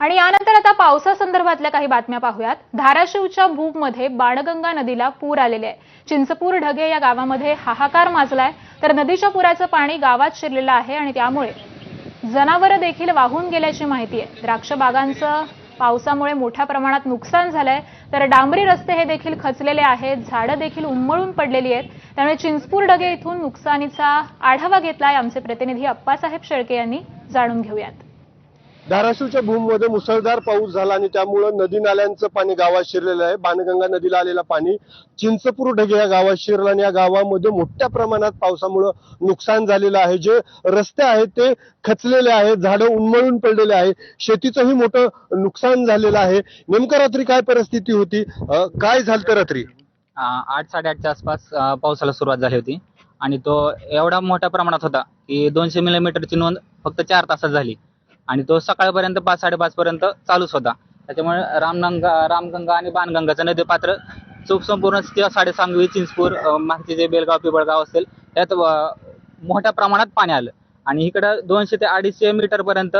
आणि यानंतर आता पावसासंदर्भातल्या काही बातम्या पाहूयात. धाराशिवच्या भूपमध्ये बाणगंगा नदीला पूर आलेले आहे. चिंचपूर ढगे या गावामध्ये हाहाकार माजलाय. तर नदीच्या पुराचं पाणी गावात शिरलेलं आहे आणि त्यामुळे जनावरं देखील वाहून गेल्याची माहिती आहे. द्राक्ष बागांचं पावसामुळे मोठ्या प्रमाणात नुकसान झालंय. तर डांबरी रस्ते हे देखील खचलेले आहेत. झाडं देखील उन्मळून पडलेली आहेत. त्यामुळे चिंचपूर ढगे इथून नुकसानीचा आढावा घेतलाय आमचे प्रतिनिधी अप्पासाहेब शेळके यांनी जाणून घेऊयात. धाराशिवच्या भूममध्ये मुसळधार पाऊस झाला आणि त्यामुळं नदी नाल्यांचं पाणी गावात शिरलेलं आहे. बाणगंगा नदीला आलेलं पाणी चिंचपूर ढगे या गावात शिरलं आणि या गावामध्ये मोठ्या प्रमाणात पावसामुळं नुकसान झालेलं आहे. जे रस्ते आहेत ते खचलेले आहेत झाडं उन्मळून पडलेले आहे शेतीचंही मोठं नुकसान झालेलं आहे. नेमकं रात्री काय परिस्थिती होती? अं, काय झालं रात्री? अं, आठ साडेआठच्या आसपास पावसाला सुरुवात झाली होती. आणि तो एवढा मोठ्या प्रमाणात होता की दोनशे मिलीमीटरची नोंद फक्त चार तासात झाली. आणि तो सकाळपर्यंत पाच साडेपाच पर्यंत चालूच होता. त्याच्यामुळे रामगंगा रामगंगा आणि बाणगंगाचं नदी पात्र चूक संपूर्ण किंवा साडेसांगवी चिंचपूर मागचे जे बेलगाव पिबळगाव असेल त्यात मोठ्या प्रमाणात पाणी आलं. आणि इकडं दोनशे ते अडीचशे मीटर पर्यंत